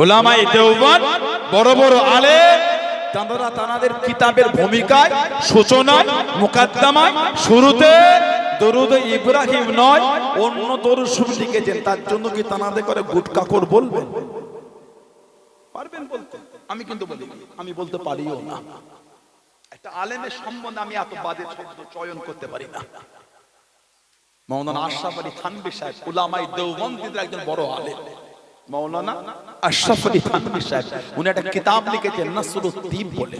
ওলামাই দেওবান বড় বড় আলেম, তাঁরা তাঁদের কিতাবের ভূমিকায় সূচনায়, মুকাদ্দামায়, শুরুতে দরুদ ইব্রাহিম নয়, অন্য দরুদ শুরু লিখেছেন তার জন্য কি তানাদের করে গুটকাকর বলবেন? পারবেন বলতে? আমি কিন্তু বলি, আমি বলতে পারিও না। একটা আলেমের সম্বন্ধে আমি এত বাজে শব্দ চয়ন করতে পারি না। মৌলানা আশরাফ আলী থানবী সাহেব উলামাই দেওবন্দিদের একজন বড় আলেম। মৌলানা আশরাফ আলী থানবী সাহেব উনি একটা কিতাব লিখেছেন নাসরুদ্দীপ বলে।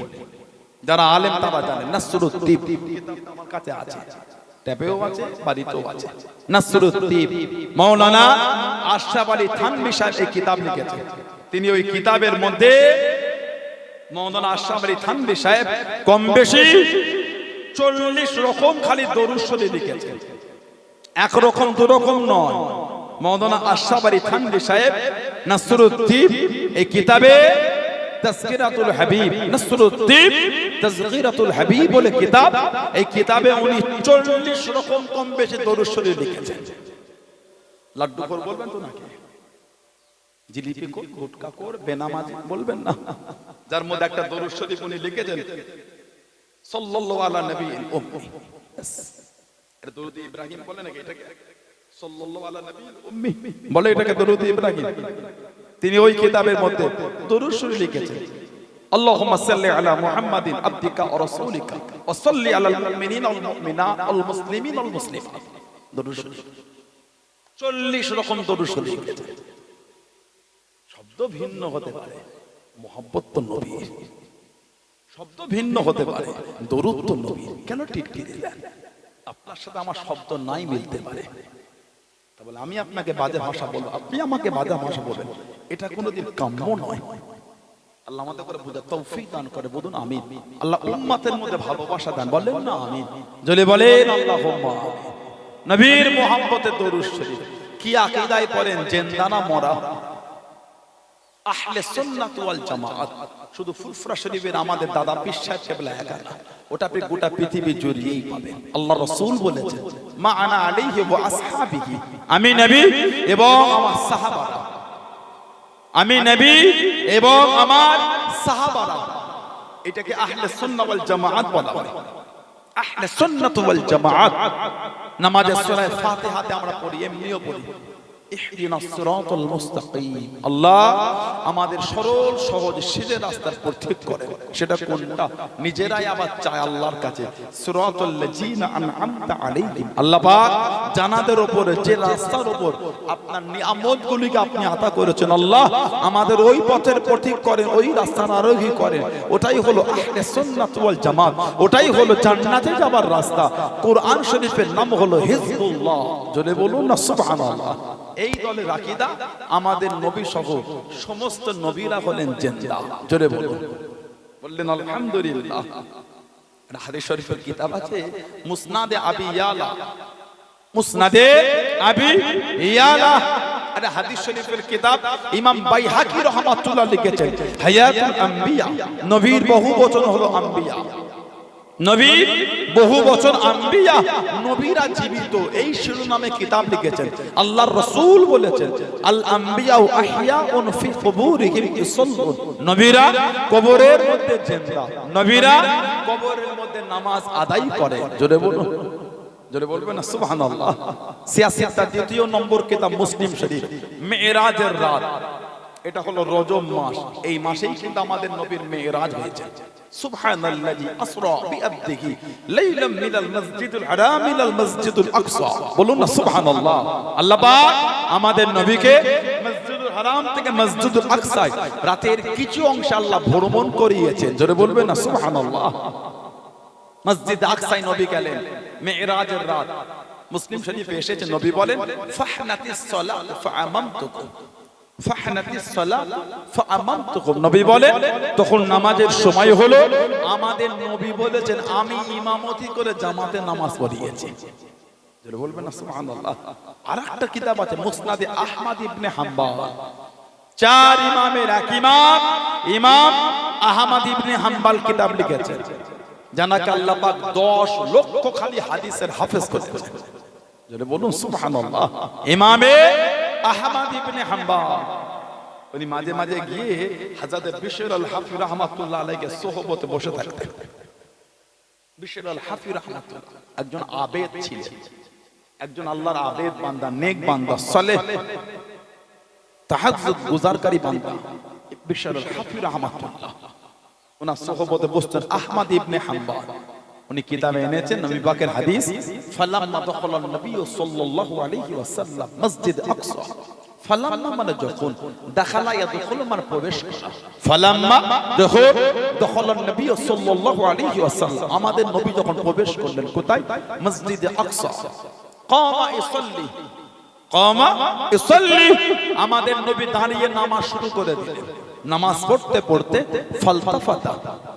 যারা আলেম তারা জানেন নাসরুদ্দীপ আমার কাছে আছে। ট্যাপেও আছে। বাড়িতেও আছে। নাসরুদ্দীপ মৌলানা আশরাফ আলী থানবী সাহেব এই কিতাব লিখেছেন। তিনি ওই কিতাবের মধ্যে মৌলানা আশরাফ আলী থানবী সাহেব কম বেশি চল্লিশ রকম খালি দরুদ শরীফ লিখেছেন। একরকম দুরকম নয়। মৌলানা আলী থানভী সাহেব নাসরুদ্দীন এই কিতাবে তাসকিরাতুল হাবিব নাসরুদ্দীন তাসগীরাতুল হাবিব বলে কিতাব এই কিতাবে উনি 40 রকম কম বেশি দরুদ শরীফ লিখেছেন। লাড্ডু কর বলবেন তো নাকি? জিলিপি কর গুটকা কর বেনামাজি বলবেন না। যার মধ্যে একটা দরুদ শরীফ উনি লিখেছেন সাল্লাল্লাহু আলা নবীন উম্মি। এটা দরুদ ইব্রাহিম বলে নাকি এটাকে? সাল্লাল্লাহু আলা নবীল উম্মি বলে এটাকে দরুদ ইব্রাহিম তিনি ওই কিতাবের মধ্যে দরুদ শরীফ লিখেছেন اللهم صل على محمد عبدك ورسولك وصل على المؤمنين والمؤمنات والمسلمين والمسلمات দরুদ শরীফ 40 রকম দরুদ শরীফ লিখেছেন শব্দ ভিন্ন হতে পারে মোহাব্বত তো নবীর শব্দ ভিন্ন হতে পারে দরুদ তো নবীর কেন টিটকি দিলেন আপনার সাথে আমার শব্দ নাই মিলতে পারে তা বলে আমি আপনাকে বাজে ভাষা বলব। আপনি আমাকে বাজে ভাষা বলবেন। এটা কোনোদিন কাম্য নয়। আল্লাহ আমাদের করে বুঝা তৌফিক দান করে বলুন আমিন। আল্লাহ উম্মাতের মধ্যে ভালোবাসা দান বলেন না আমিন। যদি বলেন আল্লাহ নবীর মোহাম্মতের দরুদ শরীফ। কি আকীদায় পড়েন জেন্দানা মরা? আহলে সুন্নাত ওয়াল জামাআত শুধু ফুরফুরা শরীফের আমাদের দাদা পীর সাহেব কেবলা একা না ওটা আপনি গোটা পৃথিবী জুড়েই পাবেন আল্লাহ রাসূল বলেছেন মা আনা আলাইহি ওয়া আসহাবিহি। আমি নবী এবং আমার সাহাবারা। আমি নবী এবং আমার সাহাবারা। এটাকে আহলে সুন্নাহ ওয়াল জামাআত বলা হয়। আহলে সুন্নাত ওয়াল জামাআত নামাজে সূরা ফাতিহাতে আমরা পড়ি এমনিও পড়ি। আল্লাহ আমাদের সরল সহজ সিধে রাস্তার পর ঠিক করে সেটা কোনটা? নিজেরাই আবার চায় আল্লাহর কাছে। সিরাতাল লাযিনা আনআমতা আলাইহিম। আল্লাহ পাক জানাদের উপরে যে রাস্তার উপর আপনার নিয়ামতগুলিকে আপনি আতা করেছেন আল্লাহ আমাদের ওই পথের পথিক করেন ওই রাস্তার আরোহী করেন। ওটাই হলো জামাত। ওটাই হলো জান্নাতে যাবার রাস্তা। কোরআন শরীফের নাম হলো হিজবুল্লাহ। জোরে বলুন না সুবহানাল্লাহ। এই দলের আকীদা আমাদের নবী সহ সমস্ত নবীরা হলেন জিন্দা। জোরে বলুন। বললেন, আলহামদুলিল্লাহ। হাদিস শরীফের কিতাব আছে, মুসনাদে আবি ইয়ালা। মুসনাদে আবি ইয়ালা। আরে হাদিস শরীফের কিতাব ইমাম বাইহাকি রহমাতুল্লাহ লিখেছেন, হায়াতুল আম্বিয়া। নবীর বহু বচন হলো আম্বিয়া। নবীর বহু বছর আম্বিয়া নবীরা জীবিত। এই শিরোনামে কিতাব লিখেছেন। আল্লাহর রাসূল বলেছেন আল আম্বিয়া আহিয়া আহিয়াউন ফি কুবুরিহিম ইসাল্লুন। নবীরা কবরের মধ্যে জিন্দা। নবীরা কবরের মধ্যে নামাজ আদায় করে। জোরে বলুন। জোরে বলবেন না? সুবহানাল্লাহ। সিয়াসিয়াত দ্বিতীয় নম্বর কিতাব মুসলিম শরীফ মেরাজের রাত। এটা হলো রজব মাস। এই মাসেই কিন্তু আমাদের নবীর মেরাজ হয়েছে। সুবহানাল্লাযী আসরা বিআবদিহি। লাইলাম মিনাল মসজিদুল হারাম ইলাল মসজিদুল আকসা। বলুন না সুবহানাল্লাহ। আল্লাহ পাক আমাদের নবীকে মসজিদুল হারাম থেকে মসজিদুল আকসায়, রাতের কিছু অংশ আল্লাহ ভ্রমণ করিয়েছেন। জোরে বলবেন না সুবহানাল্লাহ। মসজিদ আকসায় নবী গেলেন মেরাজের রাত। মুসলিম শরীফে এসেছে, নবী বলেন ফাহনাতিস সালাত ফাআমামতুকুম। নবী বলেন তখন নামাজের সময় হলো আমাদের নবী বলেছেন আমি ইমামতি করে জামাতে নামাজ পড়িয়েছি। বলবেন না সুবহানাল্লাহ। আরেকটা কিতাব আছে মুসনাদে আহমদ ইবনে হাম্বাল। চার ইমামের এক ইমাম ইমাম আহমদ ইবনে হাম্বাল কিতাব লিখেছেন জানাকে আল্লাহ পাক 10 লক্ষ খালি হাদিসের হাফেজ করেছেন। বলুন সুবহানাল্লাহ। ইমামে আহমদ ইবনে হাম্বাল। উনি মাঝে মাঝে গিয়ে হাজাদের বিশ্বর আল হাফি রহমাতুল্লাহ আলাইকে সোহবতে বসে থাকতেন। বিশ্বর আল হাফি রহমাতুল্লাহ একজন আবেদ ছিলেন। একজন আল্লাহর আবেদ বান্দা, নেক বান্দা, সালেহ। তাহাজ্জুদ গুজারকারী বান্দা বিশ্বর আল হাফি রহমাতুল্লাহ। ওনার সোহবতে বসতেন আহমদ ইবনে হাম্বাল। উনি কিতাবে এনেছেন, নবী পাকের হাদিস, ফালাম্মা দখলান নবী সাল্লাল্লাহু আলাইহি ওয়াসাল্লাম মসজিদ আকসা। ফালাম্মা মানে যখন দাখালা ইয়াদখুলু মানে প্রবেশ করা। যখন দখলান নবী সাল্লাল্লাহু আলাইহি ওয়াসাল্লাম, আমাদের নবী যখন প্রবেশ করলেন, কোথায়? মসজিদ আকসা। কামা ইসাল্লি কামা ইসাল্লি আমাদের নবী দাঁড়িয়ে নামাজ শুরু করে দিলেন। নামাজ পড়তে পড়তে ফালতাফাতা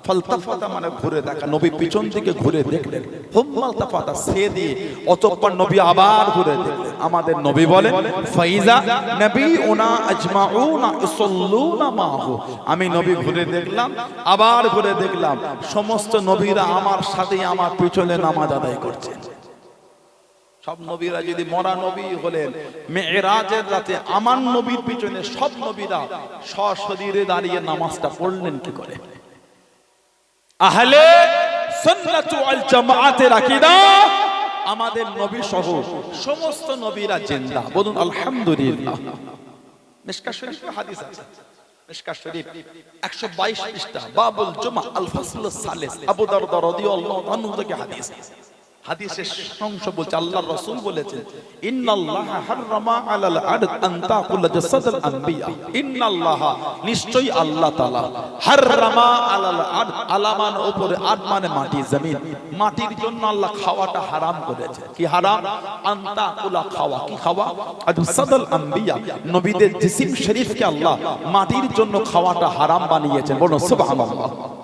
ফালতাফাতা মানে ঘুরে দেখা, নবী পিছন দিকে ঘুরে দেখলেন হুম্মালতাফাতা সে দিয়ে অতঃপর নবী আবার ঘুরে দেখলেন। আমাদের নবী বলেন, ফাইজা নবী ওনা আজমাউনা ইসাল্লুনা মাহু। আমি নবী ঘুরে দেখলাম, আবার ঘুরে দেখলাম। সমস্ত নবীরা আমার সাথে আমার পিছনে নামাজ আদায় করছেন সব নবীরা যদি মরা নবী হলেন, মেয়েরাজের রাতে আমার নবীর পিছনে সব নবীরা সশরীরে দাঁড়িয়ে নামাজটা পড়লেন কি করে? আহলে আমাদের নবী সহ সমস্ত নবীরা জিন্দা। বলুন, আলহামদুলিল্লাহ। মিশকা শরীফে হাদিস আছে। মিশকা শরীফ 122 পৃষ্ঠা, বাবুল জুমা আল সালিস, আবু দারদা রাদিয়াল্লাহু থেকে হাদিস। হাদিসের বলছে আল্লাহর রাসূল বলেছেন ইন্নাল্লাহা হাররামা আলাল আরদ আন তাকুল জাসাদাল ইন্নাল্লাহা নিশ্চয়ই আল্লাহ তাআলা হাররামা আলাল আরদ আলামান উপরে আরদ মানে মাটি জমিন। মাটির জন্য আল্লাহ খাওয়াটা হারাম করেছে। কি হারাম? আন তাকুলা খাওয়া। কি খাওয়া? জাসাদাল আনবিয়া নবীদের জিসিম শরীফকে আল্লাহ মাটির জন্য খাওয়াটা হারাম বানিয়েছেন। বলুন সুবহানাল্লাহ।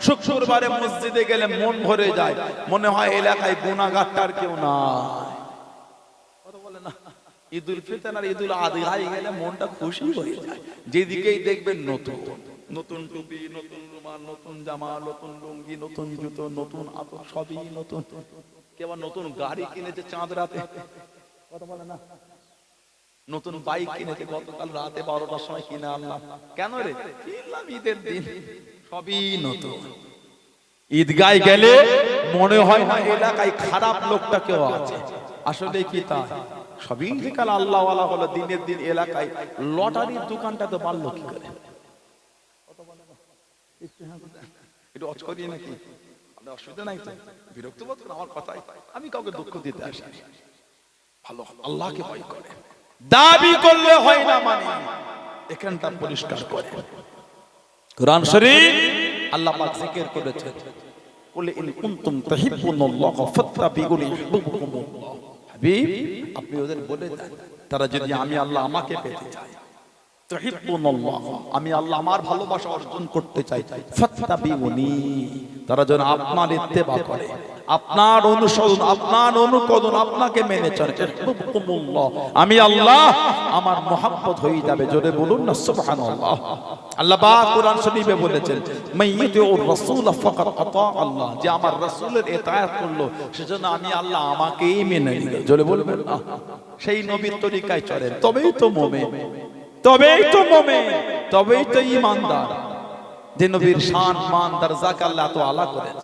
শুক্রবারে মসজিদে গেলে মন ভরে যায়। মনে হয় এলাকায় গুণাগারটার কেউ নাই। ঈদুল ঈদুল গেলে মনটা খুশি যেদিকেই দেখবেন নতুন। নতুন টুপি, নতুন রুমাল, নতুন জামা, নতুন লুঙ্গি, নতুন জুতো, নতুন সবই নতুন। নতুন গাড়ি কিনেছে চাঁদ রাতে? না? নতুন বাইক কিনেছে, গতকাল রাতে বারোটার সময় কিনে আনলাম। কেন রে? কিনলাম ঈদের দিন। সবই নতুন। ঈদগায় গেলে মনে হয় না এলাকায় খারাপ লোকটা কেউ আছে। আসলে কি তা সবই কাল আল্লাহ হলো দিনের দিন এলাকায় লটারির দোকানটা তো পারল কি করে? একটু অচ করিয়ে নাকি? আপনার অসুবিধা নাই তো? বিরক্ত বোধ করেন আমার কথাই। আমি কাউকে দুঃখ দিতে আসি ভালো আল্লাহকে ভয় করে। দাবি করলে হয় না মানে। এখানটা পরিষ্কার করে। কোরআন শরীফ। আল্লাহ পাক জিকির করেছেন। কুল ইন কুনতুম তুহিব্বুনাল্লাহ ফাত্তাবিউনি ইউহিব্বুকুমুল্লাহ হাবিব আপনি ওদের বলে দেন তারা যদি আমি আল্লাহ আমাকে পেতে চায়। তুহিব্বুনাল্লাহ আমি আল্লাহ আমার ভালোবাসা অর্জন করতে চাই। ফাত্তাবিউনি তারা যেন আপনার ইত্তেবা করে। আপনার অনুসরণ, আপনার অনুকরণ আপনাকে মেনে চলে আমি আল্লাহ, আমার মোহাম্মত হয়ে যাবে। জোরে বলুন না, সুবহানাল্লাহ। আল্লাহ পাক কোরআন শরীফে বলেছেন মাইয়িতুর রাসূল ফাকাত আতা আল্লাহ। যে আমার রাসূলের ইতায়াত করল, সেজন্য আমি আল্লাহ আমাকেই মেনে নিল জোরে বলবেন না? সেই নবীর তরিকায় চলেন। তবেই তো মুমিন। তবেই তো মুমিন। তবেই তো ঈমানদার। যে নবীর শান, মান দরজাকে আল্লাহ তো আলা করেন